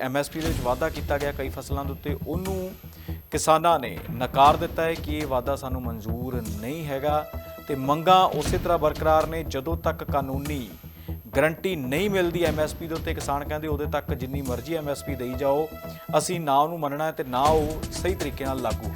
MSP ਦੇ ਵਿੱਚ ਵਾਅਦਾ ਕੀਤਾ ਗਿਆ ਕਈ ਫਸਲਾਂ ਦੇ ਉੱਤੇ, ਉਹਨੂੰ ਕਿਸਾਨਾਂ ਨੇ ਨਕਾਰ ਦਿੱਤਾ ਹੈ ਕਿ ਇਹ ਵਾਅਦਾ ਸਾਨੂੰ ਮਨਜ਼ੂਰ ਨਹੀਂ ਹੈਗਾ ਤੇ ਮੰਗਾਂ ਉਸੇ ਤਰ੍ਹਾਂ ਬਰਕਰਾਰ ਨੇ ਜਦੋਂ ਤੱਕ ਕਾਨੂੰਨੀ ਗਰੰਟੀ ਨਹੀਂ ਮਿਲਦੀ ਐਮਐਸਪੀ ਦੇ ਉੱਤੇ, ਕਿਸਾਨ ਕਹਿੰਦੇ ਉਹਦੇ ਤੱਕ ਜਿੰਨੀ ਮਰਜ਼ੀ ਐਮਐਸਪੀ ਦੇਈ ਜਾਓ, ਅਸੀਂ ਨਾ ਉਹਨੂੰ ਮੰਨਣਾ ਹੈ ਤੇ ਨਾ ਉਹ ਸਹੀ ਤਰੀਕੇ ਨਾਲ ਲਾਗੂ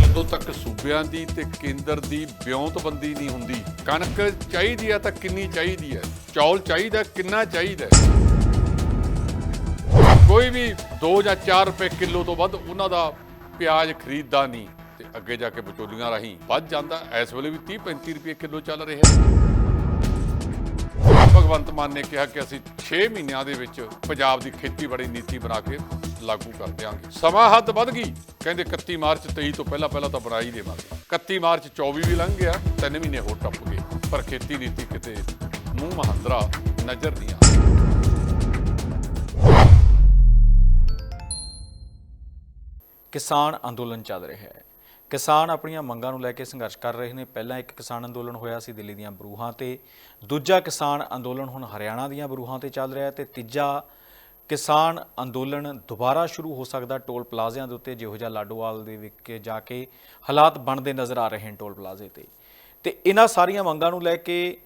ਜਦੋਂ ਤੱਕ ਸੂਬਿਆਂ ਦੀ ਤੇ ਕੇਂਦਰ ਦੀ ਵਿਉਂਤਬੰਦੀ ਨਹੀਂ ਹੁੰਦੀ, ਕਣਕ ਚਾਹੀਦੀ ਆ ਤਾਂ ਕਿੰਨੀ ਚਾਹੀਦੀ ਹੈ ਚੌਲ ਚਾਹੀਦਾ, ਕਿੰਨਾ ਚਾਹੀਦਾ ਹੈ। ਕੋਈ ਵੀ 2 ਜਾਂ 4 ਰੁਪਏ ਕਿਲੋ ਤੋਂ ਵੱਧ ਉਹਨਾਂ ਦਾ ਪਿਆਜ਼ ਖਰੀਦਦਾ ਨਹੀਂ ਤੇ ਅੱਗੇ ਜਾ ਕੇ ਵਿਚੋਲੀਆਂ ਰਾਹੀਂ ਵੱਧ ਜਾਂਦਾ। ਇਸ ਵੇਲੇ ਵੀ 30 35 ਰੁਪਏ ਕਿਲੋ ਚੱਲ ਰਿਹਾ ਹੈ ਭਗਵੰਤ ਮਾਨ ਨੇ ਕਿਹਾ ਕਿ ਅਸੀਂ 6 ਮਹੀਨਿਆਂ ਦੇ ਵਿੱਚ ਪੰਜਾਬ ਦੀ ਖੇਤੀਬਾੜੀ ਨੀਤੀ ਬਣਾ ਕੇ ਲਾਗੂ ਕਰ ਦਿਆਂਗੇ। ਸਮਾਂ ਹੱਦ ਵੱਧ ਗਈ। ਕਹਿੰਦੇ 31 ਮਾਰਚ 23 ਤੋਂ ਪਹਿਲਾਂ ਪਹਿਲਾਂ ਤਾਂ ਬਣਾ ਹੀ ਦੇਵਾਂਗੇ। 31 ਮਾਰਚ 24 ਵੀ ਲੰਘ ਗਿਆ, ਤਿੰਨ ਮਹੀਨੇ ਹੋਰ ਟੱਪ ਗਏ। ਪਰ ਖੇਤੀ ਨੀਤੀ ਕਿਤੇ ਮੂੰਹ ਮਹਾਂਦਰਾ ਨਜ਼ਰ ਨਹੀਂ ਆ ਕਿਸਾਨ ਅੰਦੋਲਨ ਚੱਲ ਰਿਹਾ ਹੈ। ਕਿਸਾਨ ਆਪਣੀਆਂ ਮੰਗਾਂ ਨੂੰ ਲੈ ਕੇ ਸੰਘਰਸ਼ ਕਰ ਰਹੇ ਨੇ। ਪਹਿਲਾਂ ਇੱਕ ਕਿਸਾਨ ਅੰਦੋਲਨ ਹੋਇਆ ਸੀ ਦਿੱਲੀ ਦੀਆਂ ਬਰੂਹਾਂ ਤੇ। ਦੂਜਾ ਕਿਸਾਨ ਅੰਦੋਲਨ ਹੁਣ ਹਰਿਆਣਾ ਦੀਆਂ ਬਰੂਹਾਂ ਤੇ ਚੱਲ ਰਿਹਾ ਹੈ ਤੇ ਤੀਜਾ ਕਿਸਾਨ ਅੰਦੋਲਨ ਦੁਬਾਰਾ ਸ਼ੁਰੂ ਹੋ ਸਕਦਾ ਟੋਲ ਪਲਾਜ਼ਿਆਂ ਦੇ ਉੱਤੇ। ਜਿਹੋ ਜਿਹਾ ਲਾਡੋਵਾਲ ਦੇ ਵਿੱਚ ਜਾ ਕੇ ਹਾਲਾਤ ਬਣਦੇ ਨਜ਼ਰ ਆ ਰਹੇ ਹਨ ਟੋਲ ਪਲਾਜ਼ੇ ਤੇ। ਤੇ ਇਹਨਾਂ ਸਾਰੀਆਂ ਮੰਗਾਂ ਨੂੰ ਲੈ ਕੇ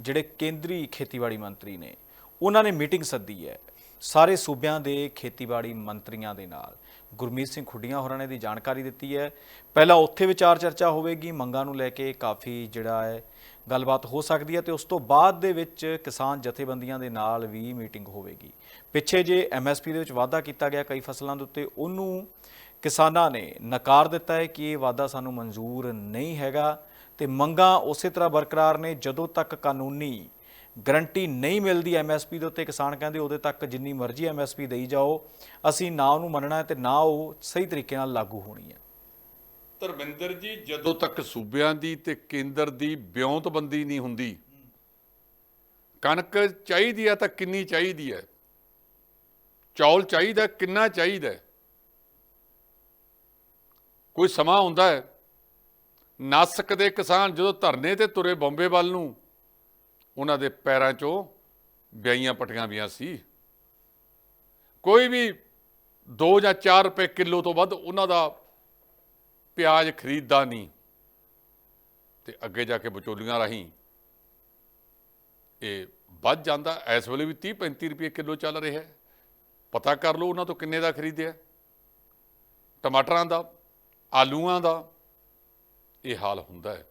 ਜਿਹੜੇ ਕੇਂਦਰੀ ਖੇਤੀਬਾੜੀ ਮੰਤਰੀ ਨੇ, ਉਹਨਾਂ ਨੇ ਮੀਟਿੰਗ ਸੱਦੀ ਹੈ। ਸਾਰੇ ਸੂਬਿਆਂ ਦੇ ਖੇਤੀਬਾੜੀ ਮੰਤਰੀਆਂ ਦੇ ਨਾਲ। ਗੁਰਮੀਤ ਸਿੰਘ ਖੁੱਡੀਆਂ ਹੋਰਾਂ ਨੇ ਦੀ ਜਾਣਕਾਰੀ ਦਿੱਤੀ ਹੈ। ਪਹਿਲਾਂ ਉੱਥੇ ਵਿਚਾਰ ਚਰਚਾ ਹੋਵੇਗੀ, ਮੰਗਾਂ ਨੂੰ ਲੈ ਕੇ ਕਾਫੀ ਜਿਹੜਾ ਹੈ ਗੱਲਬਾਤ ਹੋ ਸਕਦੀ ਹੈ ਤੇ ਉਸ ਤੋਂ ਬਾਅਦ ਦੇ ਵਿੱਚ ਕਿਸਾਨ ਜਥੇਬੰਦੀਆਂ ਦੇ ਨਾਲ ਵੀ ਮੀਟਿੰਗ ਹੋਵੇਗੀ। ਪਿੱਛੇ ਜੇ ਐਮਐਸਪੀ ਦੇ ਵਿੱਚ ਵਾਅਦਾ ਕੀਤਾ ਗਿਆ ਕਈ ਫਸਲਾਂ ਦੇ ਉੱਤੇ, ਉਹਨੂੰ ਕਿਸਾਨਾਂ ਨੇ ਨਕਾਰ ਦਿੱਤਾ ਹੈ ਕਿ ਇਹ ਵਾਅਦਾ ਸਾਨੂੰ ਮਨਜ਼ੂਰ ਨਹੀਂ ਹੈਗਾ ਤੇ ਮੰਗਾਂ ਉਸੇ ਤਰ੍ਹਾਂ ਬਰਕਰਾਰ ਨੇ ਜਦੋਂ ਤੱਕ ਕਾਨੂੰਨੀ ਗਰੰਟੀ ਨਹੀਂ ਮਿਲਦੀ ਐਮਐਸਪੀ ਦੇ ਉੱਤੇ। ਕਿਸਾਨ ਕਹਿੰਦੇ ਉਹਦੇ ਤੱਕ ਜਿੰਨੀ ਮਰਜ਼ੀ ਐਮਐਸਪੀ ਦੇਈ ਜਾਓ। ਅਸੀਂ ਨਾ ਉਹਨੂੰ ਮੰਨਣਾ ਹੈ ਤੇ ਨਾ ਉਹ ਸਹੀ ਤਰੀਕੇ ਨਾਲ ਲਾਗੂ ਹੋਣੀ ਹੈ। ਧਰਮਿੰਦਰ ਜੀ, ਜਦੋਂ ਤੱਕ ਸੂਬਿਆਂ ਦੀ ਤੇ ਕੇਂਦਰ ਦੀ ਵਿਉਂਤਬੰਦੀ ਨਹੀਂ ਹੁੰਦੀ, ਕਣਕ ਚਾਹੀਦੀ ਆ ਤਾਂ ਕਿੰਨੀ ਚਾਹੀਦੀ ਹੈ? ਚੌਲ ਚਾਹੀਦਾ, ਕਿੰਨਾ ਚਾਹੀਦਾ ਕੋਈ ਸਮਾਂ ਹੁੰਦਾ ਹੈ? ਨਾਸਕ ਦੇ ਕਿਸਾਨ ਜਦੋਂ ਧਰਨੇ ਤੇ ਤੁਰੇ ਬੰਬੇ ਵੱਲ ਨੂੰ ਉਹਨਾਂ ਦੇ ਪੈਰਾਂ 'ਚੋਂ ਵਿਆਈਆਂ ਪਟੀਆਂ ਵੀਆਂ ਸੀ। ਕੋਈ ਵੀ 2 ਜਾਂ 4 ਰੁਪਏ ਕਿਲੋ ਤੋਂ ਵੱਧ ਉਹਨਾਂ ਦਾ ਪਿਆਜ਼ ਖਰੀਦਦਾ ਨਹੀਂ ਤੇ ਅੱਗੇ ਜਾ ਕੇ ਵਿਚੋਲੀਆਂ ਰਾਹੀਂ ਇਹ ਵੱਧ ਜਾਂਦਾ। ਇਸ ਵੇਲੇ ਵੀ 30 35 ਰੁਪਏ ਕਿਲੋ ਚੱਲ ਰਿਹਾ ਹੈ। ਪਤਾ ਕਰ ਲਓ ਉਹਨਾਂ ਤੋਂ ਕਿੰਨੇ ਦਾ ਖਰੀਦਿਆ ਟਮਾਟਰਾਂ ਦਾ, ਆਲੂਆਂ ਦਾ ਇਹ ਹਾਲ ਹੁੰਦਾ ਹੈ।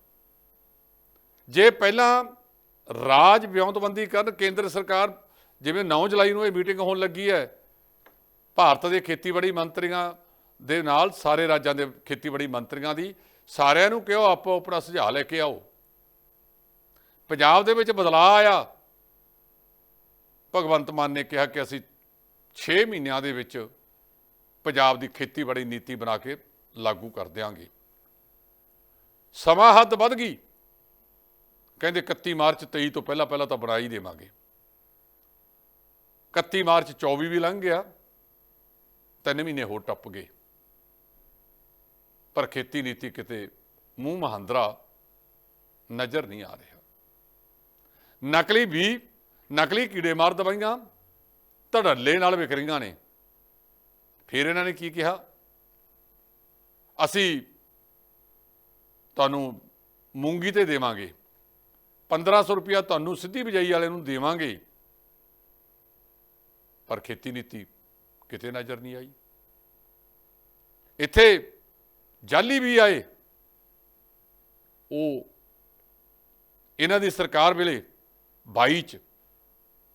ਜੇ ਪਹਿਲਾਂ ਰਾਜ ਵਿਉਂਤਬੰਦੀ ਕਰਨ ਕੇਂਦਰ ਸਰਕਾਰ, ਜਿਵੇਂ 9 ਜੁਲਾਈ ਨੂੰ ਇਹ ਮੀਟਿੰਗ ਹੋਣ ਲੱਗੀ ਹੈ, ਭਾਰਤ ਦੇ ਖੇਤੀਬਾੜੀ ਮੰਤਰੀਆਂ ਦੇ ਨਾਲ ਸਾਰੇ ਰਾਜਾਂ ਦੇ ਖੇਤੀਬਾੜੀ ਮੰਤਰੀਆਂ ਦੀ, ਸਾਰਿਆਂ ਨੂੰ ਕਿਹਾ ਆਪੋ ਆਪਣਾ ਸੁਝਾਅ ਲੈ ਕੇ ਆਓ। ਪੰਜਾਬ ਦੇ ਵਿੱਚ ਬਦਲਾਅ ਆਇਆ। ਭਗਵੰਤ ਮਾਨ ਨੇ ਕਿਹਾ ਕਿ ਅਸੀਂ 6 ਮਹੀਨਿਆਂ ਦੇ ਵਿੱਚ ਪੰਜਾਬ ਦੀ ਖੇਤੀਬਾੜੀ ਨੀਤੀ ਬਣਾ ਕੇ ਲਾਗੂ ਕਰ ਦਿਆਂਗੇ। ਸਮਾਂ ਹੱਦ ਵੱਧ ਗਈ। ਕਹਿੰਦੇ 31 ਮਾਰਚ 23 ਤੋਂ ਪਹਿਲਾਂ ਪਹਿਲਾਂ ਤਾਂ ਬਣਾ ਹੀ ਦੇਵਾਂਗੇ। 31 ਮਾਰਚ 24 ਵੀ ਲੰਘ ਗਿਆ, ਤਿੰਨ ਮਹੀਨੇ ਹੋਰ ਟੱਪ ਗਏ। ਪਰ ਖੇਤੀ ਨੀਤੀ ਕਿਤੇ ਮੂੰਹ ਮਹਾਂਦਰਾ ਨਜ਼ਰ ਨਹੀਂ ਆ ਰਿਹਾ। ਨਕਲੀ ਵੀ, ਨਕਲੀ ਕੀੜੇ ਮਾਰ ਦਵਾਈਆਂ, ਧੜੱਲੇ ਨਾਲ ਵਿਕ ਰਹੀਆਂ ਨੇ। ਫਿਰ ਇਹਨਾਂ ਨੇ ਕੀ ਕਿਹਾ? ਅਸੀਂ ਤੁਹਾਨੂੰ ਮੂੰਗੀ ਤੇ ਦੇਵਾਂਗੇ। 1500 ਰੁਪਇਆ ਤੁਹਾਨੂੰ ਸਿੱਧੀ ਬਿਜਾਈ ਵਾਲੇ ਨੂੰ ਦੇਵਾਂਗੇ। ਪਰ ਖੇਤੀ ਨੀਤੀ ਕਿਤੇ ਨਜ਼ਰ ਨਹੀਂ ਆਈ। ਇੱਥੇ ਜਾਲੀ ਵੀ ਆਏ। ਉਹ ਇਹਨਾਂ ਦੀ ਸਰਕਾਰ ਵੇਲੇ 22 ਚ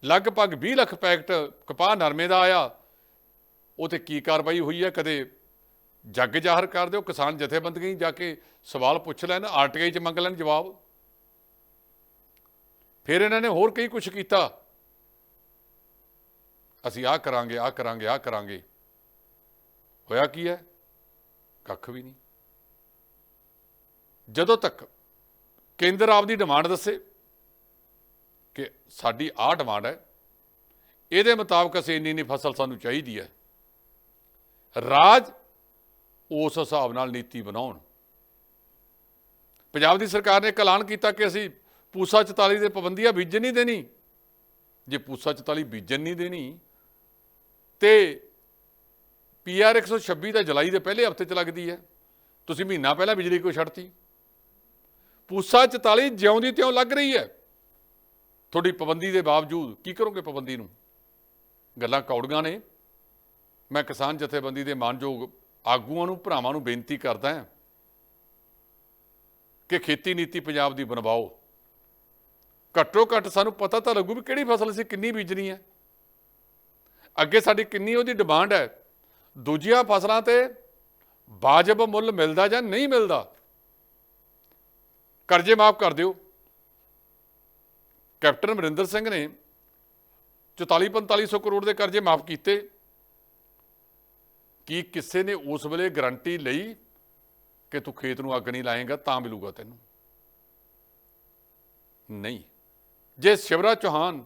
ਲਗਭਗ 20 ਲੱਖ ਪੈਕਟ ਕਪਾਹ ਨਰਮੇ ਦਾ ਆਇਆ। ਉਹ ਤੇ ਕੀ ਕਾਰਵਾਈ ਹੋਈ ਹੈ? ਕਦੇ ਜੱਗ ਜ਼ਾਹਰ ਕਰ ਦਿਓ। ਕਿਸਾਨ ਜਥੇਬੰਦੀਆਂ ਜਾ ਕੇ ਸਵਾਲ ਪੁੱਛ ਲੈਣ ਆਰਟੀਆਈ ਚ ਮੰਗ ਲੈਣ ਜਵਾਬ। ਫਿਰ ਇਹਨਾਂ ਨੇ ਹੋਰ ਕਈ ਕੁਝ ਕੀਤਾ। ਅਸੀਂ ਆਹ ਕਰਾਂਗੇ ਆਹ ਕਰਾਂਗੇ ਆਹ ਕਰਾਂਗੇ। ਹੋਇਆ ਕੀ ਹੈ? ਕੱਖ ਵੀ ਨਹੀਂ। ਜਦੋਂ ਤੱਕ ਕੇਂਦਰ ਆਪਦੀ ਡਿਮਾਂਡ ਦੱਸੇ ਕਿ ਸਾਡੀ ਆਹ ਡਿਮਾਂਡ ਹੈ, ਇਹਦੇ ਮੁਤਾਬਕ ਅਸੀਂ ਇੰਨੀ ਇੰਨੀ ਫਸਲ ਸਾਨੂੰ ਚਾਹੀਦੀ ਹੈ। ਰਾਜ ਉਸ ਹਿਸਾਬ ਨਾਲ ਨੀਤੀ ਬਣਾਉਣ। ਪੰਜਾਬ ਦੀ ਸਰਕਾਰ ਨੇ ਇੱਕ ਐਲਾਨ ਕੀਤਾ ਕਿ ਅਸੀਂ ਪੂਸਾ 44 ਦੇ ਪਾਬੰਦੀਆਂ ਬੀਜਣ ਨਹੀਂ ਦੇਣੀ। ਜੇ ਪੂਸਾ 44 ਬੀਜਣ ਨਹੀਂ ਦੇਣੀ, ਤੇ ਪੀਆਰ 126 ਦਾ ਜੁਲਾਈ ਦੇ ਪਹਿਲੇ ਹਫ਼ਤੇ ਚ ਲੱਗਦੀ ਹੈ। ਤੁਸੀਂ ਮਹੀਨਾ ਪਹਿਲਾਂ ਬਿਜਲੀ ਕੋਈ ਛੱਡਤੀ? ਪੂਸਾ 44 ਜਿਉਂ ਦੀ ਤਿਉਂ ਲੱਗ ਰਹੀ ਹੈ। ਤੁਹਾਡੀ ਪਾਬੰਦੀ ਦੇ ਬਾਵਜੂਦ ਕੀ ਕਰੋਗੇ ਪਾਬੰਦੀ ਨੂੰ? ਗੱਲਾਂ ਕੌੜੀਆਂ ਨੇ। ਮੈਂ ਕਿਸਾਨ ਜਥੇਬੰਦੀ ਦੇ ਮਾਨਯੋਗ ਆਗੂਆਂ ਨੂੰ, ਭਰਾਵਾਂ ਨੂੰ ਬੇਨਤੀ ਕਰਦਾ ਹਾਂ ਕਿ ਖੇਤੀ ਨੀਤੀ ਪੰਜਾਬ ਦੀ ਬਣਵਾਓ। ਘੱਟੋ ਘੱਟ ਸਾਨੂੰ ਪਤਾ ਤਾਂ ਲੱਗੂ ਵੀ ਕਿਹੜੀ ਫਸਲ ਅਸੀਂ ਕਿੰਨੀ ਬੀਜਣੀ ਹੈ। ਅੱਗੇ ਸਾਡੀ ਕਿੰਨੀ ਉਹਦੀ ਡਿਮਾਂਡ ਹੈ। ਦੂਜੀਆਂ ਫਸਲਾਂ ਤੇ ਵਾਜਬ ਮੁੱਲ ਮਿਲਦਾ ਜਾਂ ਨਹੀਂ ਮਿਲਦਾ, ਕਰਜ਼ੇ ਮਾਫ ਕਰ ਦਿਓ। ਕੈਪਟਨ ਅਮਰਿੰਦਰ ਸਿੰਘ ਨੇ 44 4500 ਕਰੋੜ ਦੇ ਕਰਜ਼ੇ ਮਾਫ ਕੀਤੇ। ਕੀ ਕਿਸੇ ਨੇ ਉਸ ਵੇਲੇ ਗਰੰਟੀ ਲਈ ਕਿ ਤੂੰ ਖੇਤ ਨੂੰ ਅੱਗ ਨਹੀਂ ਲਾਏਗਾ ਤਾਂ ਮਿਲੂਗਾ ਤੈਨੂੰ? ਨਹੀਂ। ਜੇ ਸ਼ਿਵਰਾਜ ਚੌਹਾਨ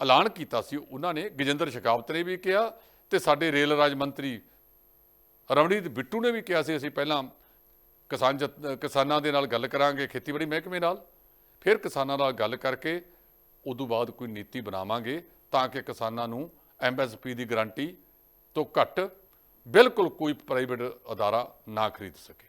ਐਲਾਨ ਕੀਤਾ ਸੀ, ਉਹਨਾਂ ਨੇ ਗਜਿੰਦਰ ਸ਼ੇਖਾਵਤ ਨੇ ਵੀ ਕਿਹਾ ਤੇ ਸਾਡੇ ਰੇਲ ਰਾਜ ਮੰਤਰੀ ਰਮਣੀਤ ਬਿੱਟੂ ਨੇ ਵੀ ਕਿਹਾ ਸੀ, ਅਸੀਂ ਪਹਿਲਾਂ ਕਿਸਾਨ ਜਥ- ਕਿਸਾਨਾਂ ਦੇ ਨਾਲ ਗੱਲ ਕਰਾਂਗੇ ਖੇਤੀਬਾੜੀ ਮਹਿਕਮੇ ਨਾਲ, ਫਿਰ ਕਿਸਾਨਾਂ ਨਾਲ ਗੱਲ ਕਰਕੇ ਉਦੋਂ ਬਾਅਦ ਕੋਈ ਨੀਤੀ ਬਣਾਵਾਂਗੇ ਤਾਂ ਕਿ ਕਿਸਾਨਾਂ ਨੂੰ ਐਮਐਸਪੀ ਦੀ ਗਾਰੰਟੀ ਤੋਂ ਘੱਟ ਬਿਲਕੁਲ ਕੋਈ ਪ੍ਰਾਈਵੇਟ ਅਦਾਰਾ ਨਾ ਖਰੀਦ ਸਕੇ।